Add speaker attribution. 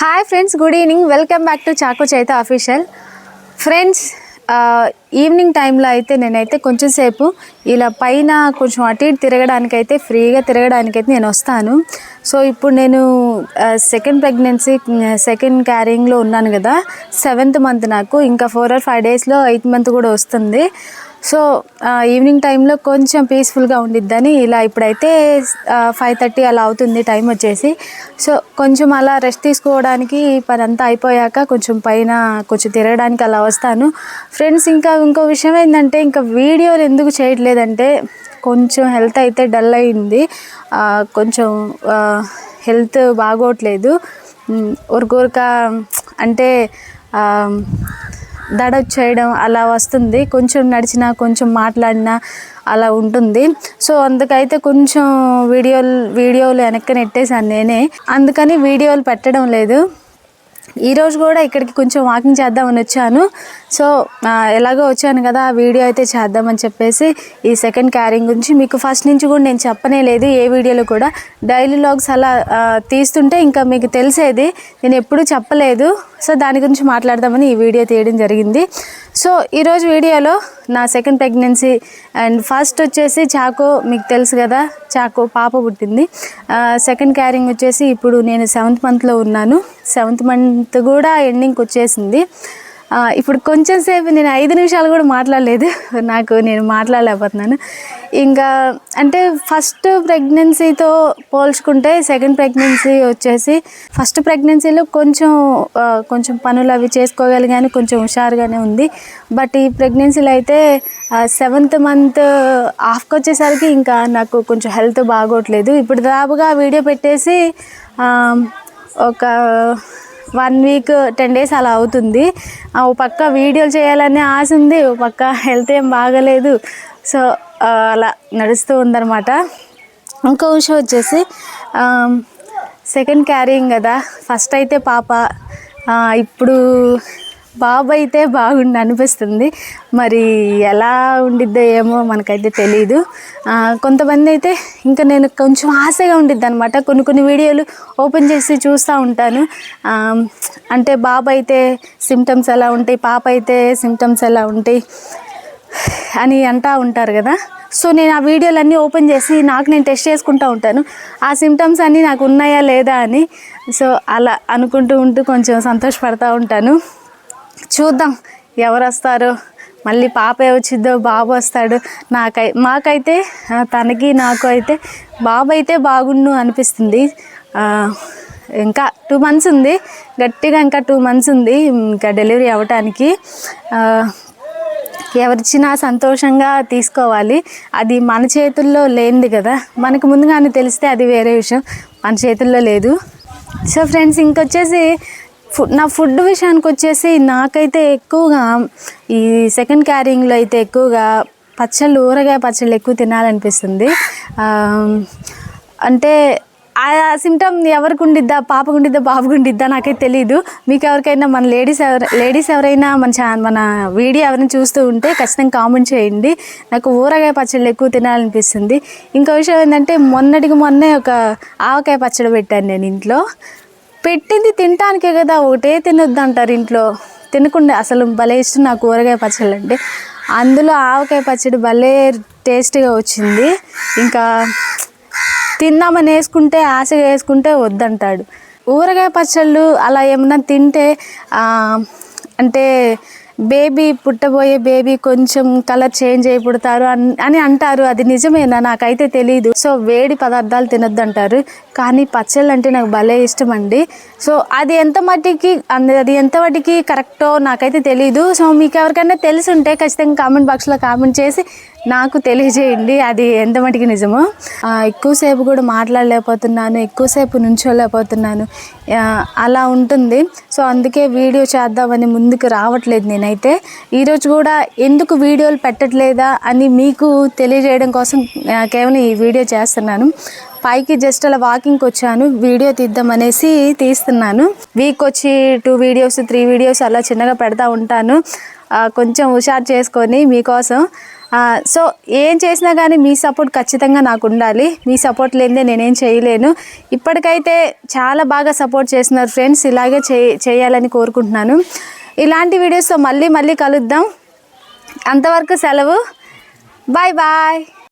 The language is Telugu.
Speaker 1: Hi friends good evening welcome back to Chaku Chaitha official friends evening టైంలో అయితే నేనైతే కొంచెం సేపు ఇలా పైన కొంచెం అటు ఇటు తిరగడానికి అయితే ఫ్రీగా తిరగడానికైతే నేను వస్తాను. సో ఇప్పుడు నేను సెకండ్ ప్రెగ్నెన్సీ సెకండ్ క్యారింగ్లో ఉన్నాను కదా సెవెంత్ మంత్ నాకు. ఇంకా ఫోర్ ఆర్ ఫైవ్ డేస్లో ఎయిత్ మంత్ కూడా వస్తుంది. సో ఈవినింగ్ టైంలో కొంచెం పీస్ఫుల్గా ఉండిద్దని ఇలా ఇప్పుడైతే ఫైవ్ థర్టీ అలా అవుతుంది టైం వచ్చేసి. సో కొంచెం అలా రెస్ట్ తీసుకోవడానికి పని అంతా అయిపోయాక కొంచెం పైన కొంచెం తిరగడానికి అలా వస్తాను. ఫ్రెండ్స్ ఇంకా ఇంకో విషయం ఏంటంటే ఇంకా వీడియోలు ఎందుకు చేయట్లేదంటే కొంచెం హెల్త్ అయితే డల్ అయింది. కొంచెం హెల్త్ బాగోట్లేదు. ఊరికూరక అంటే దడ చేయడం అలా వస్తుంది. కొంచెం నడిచినా కొంచెం మాట్లాడినా అలా ఉంటుంది. సో అందుకైతే కొంచెం వీడియోలు వీడియోలు వెనక్కి నెట్టేశాను నేనే. అందుకని వీడియోలు పెట్టడం లేదు. ఈరోజు కూడా ఇక్కడికి కొంచెం వాకింగ్ చేద్దామని వచ్చాను. సో ఎలాగో వచ్చాను కదా ఆ వీడియో అయితే చేద్దామని చెప్పేసి ఈ సెకండ్ క్యారింగ్ గురించి మీకు ఫస్ట్ నుంచి కూడా నేను చెప్పనే లేదు ఏ వీడియోలో కూడా. డైలీ లాగ్స్ అలా తీస్తుంటే ఇంకా మీకు తెలిసేది నేను ఎప్పుడూ చెప్పలేదు. సో దాని గురించి మాట్లాడదామని ఈ వీడియో తీయడం జరిగింది. సో ఈరోజు వీడియోలో నా సెకండ్ ప్రెగ్నెన్సీ అండ్ ఫస్ట్ వచ్చేసి చాకో మీకు తెలుసు కదా చాకో పాప పుట్టింది. సెకండ్ క్యారింగ్ వచ్చేసి ఇప్పుడు నేను సెవెంత్ మంత్లో ఉన్నాను. సెవెంత్ మంత్ కూడా ఎండింగ్కి వచ్చేసింది. ఇప్పుడు కొంచెం సేపు నేను ఐదు నిమిషాలు కూడా మాట్లాడలేదు. నాకు నేను మాట్లాడలేకపోతున్నాను. ఇంకా అంటే ఫస్ట్ ప్రెగ్నెన్సీతో పోల్చుకుంటే సెకండ్ ప్రెగ్నెన్సీ వచ్చేసి ఫస్ట్ ప్రెగ్నెన్సీలో కొంచెం కొంచెం పనులు అవి చేసుకోగలిగాను కొంచెం హుషారుగానే ఉంది. బట్ ఈ ప్రెగ్నెన్సీలో అయితే సెవెంత్ మంత్ ఆఫ్కి వచ్చేసరికి ఇంకా నాకు కొంచెం హెల్త్ బాగోట్లేదు. ఇప్పుడు దాదాపుగా వీడియో పెట్టేసి ఒక వన్ వీక్ టెన్ డేస్ అలా అవుతుంది. ఓ పక్క వీడియోలు చేయాలనే ఆశ ఉంది ఓ పక్క హెల్త్ ఏం బాగలేదు. సో అలా నడుస్తూ ఉందన్నమాట. ఇంకో విషయం వచ్చేసి సెకండ్ క్యారింగ్ కదా ఫస్ట్ అయితే పాప ఇప్పుడు బాబు అయితే బాగుండి అనిపిస్తుంది. మరి ఎలా ఉండిద్దో ఏమో మనకైతే తెలియదు కొంతమంది అయితే ఇంకా నేను కొంచెం ఆశగా ఉండిద్ది అనమాట కొన్ని కొన్ని వీడియోలు ఓపెన్ చేసి చూస్తూ ఉంటాను. అంటే బాబు అయితే సిమ్టమ్స్ ఎలా ఉంటాయి పాప అయితే సిమ్టమ్స్ ఎలా ఉంటాయి అని అంటూ ఉంటారు కదా. సో నేను ఆ వీడియోలన్నీ ఓపెన్ చేసి నాకు నేను టెస్ట్ చేసుకుంటూ ఉంటాను. ఆ సిమ్టమ్స్ అన్నీ నాకు ఉన్నాయా లేదా అని. సో అలా అనుకుంటూ ఉంటూ కొంచెం సంతోషపడతా ఉంటాను. చూద్దాం ఎవరు వస్తారో మళ్ళీ పాప వచ్చిద్దో బాబు వస్తాడు. నాకై మాకైతే తనకి నాకు అయితే బాబు అయితే బాగుండు అనిపిస్తుంది. ఇంకా టూ మంత్స్ ఉంది. గట్టిగా ఇంకా టూ మంత్స్ ఉంది ఇంకా డెలివరీ అవ్వటానికి. ఎవరిచ్చినా సంతోషంగా తీసుకోవాలి. అది మన చేతుల్లో లేనిది కదా. మనకు ముందుగానే తెలిస్తే అది వేరే విషయం. మన చేతుల్లో లేదు. సో ఫ్రెండ్స్ ఇంకొచ్చేసి ఫుడ్ నా ఫుడ్ విషయానికి వచ్చేసి నాకైతే ఎక్కువగా ఈ సెకండ్ క్యారింగ్లో అయితే ఎక్కువగా పచ్చళ్ళు ఊరగాయ పచ్చళ్ళు ఎక్కువ తినాలనిపిస్తుంది. అంటే ఆ సిమ్టమ్ ఎవరికి ఉండిద్దా పాపకు ఉండిద్దా బాబుకు ఉండిద్దా నాకైతే తెలియదు మీకు ఎవరికైనా మన లేడీస్ ఎవరు లేడీస్ ఎవరైనా మన ఛా మన వీడియో ఎవరైనా చూస్తూ ఉంటే ఖచ్చితంగా కామెంట్ చేయండి. నాకు ఊరగాయ పచ్చళ్ళు ఎక్కువ తినాలనిపిస్తుంది. ఇంకో విషయం ఏంటంటే మొన్నటికి మొన్నే ఒక ఆవకాయ పచ్చడి పెట్టాను నేను ఇంట్లో. పెట్టింది తినటానికే కదా ఒకటే తినొద్దు అంటారు ఇంట్లో. తినకుండా అసలు భలే ఇష్టం నాకు ఊరగాయ పచ్చళ్ళు అంటే. అందులో ఆవకాయ పచ్చడి భలే టేస్ట్గా వచ్చింది. ఇంకా తిందామని వేసుకుంటే ఆశగా వేసుకుంటే వద్దంటాడు. ఊరగాయ పచ్చళ్ళు అలా ఏమన్నా తింటే అంటే బేబీ పుట్టబోయే బేబీ కొంచెం కలర్ చేంజ్ అయి పుడతారు అని అంటారు. అది నిజమేనా? నాకైతే తెలియదు సో వేడి పదార్థాలు తినొద్దు అంటారు కానీ పచ్చళ్ళు అంటే నాకు భలే ఇష్టం అండి సో అది ఎంత మట్టికి అంద- అది ఎంత మట్టికి కరెక్టో నాకైతే తెలియదు సో మీకు ఎవరికైనా తెలిసి ఉంటే ఖచ్చితంగా కామెంట్ బాక్స్లో కామెంట్ చేసి నాకు తెలియజేయండి అది ఎంత మటుకు నిజమో. ఎక్కువసేపు కూడా మాట్లాడలేకపోతున్నాను ఎక్కువసేపు నుంచోలేకపోతున్నాను. అలా ఉంటుంది. సో అందుకే వీడియో చేద్దామని ముందుకు రావట్లేదు నేనైతే. ఈరోజు కూడా ఎందుకు వీడియోలు పెట్టట్లేదా అని మీకు తెలియజేయడం కోసం కేవలం ఈ వీడియో చేస్తున్నాను. పైకి జస్ట్ అలా వాకింగ్కి వచ్చాను వీడియో తీద్దామనేసి తీస్తున్నాను. వీక్ వచ్చి టూ వీడియోస్ త్రీ వీడియోస్ అలా చిన్నగా పెడతా ఉంటాను. కొంచెం హుషారు చేసుకొని మీకోసం. సో ఏం చేసినా కానీ మీ సపోర్ట్ ఖచ్చితంగా నాకు ఉండాలి. మీ సపోర్ట్ లేనిదే నేనేం చేయలేను. ఇప్పటికైతే చాలా బాగా సపోర్ట్ చేస్తున్నారు ఫ్రెండ్స్. ఇలాగే చేయాలని కోరుకుంటున్నాను. ఇలాంటి వీడియోస్తో మళ్ళీ మళ్ళీ కలుద్దాం. అంతవరకు సెలవు. Bye bye.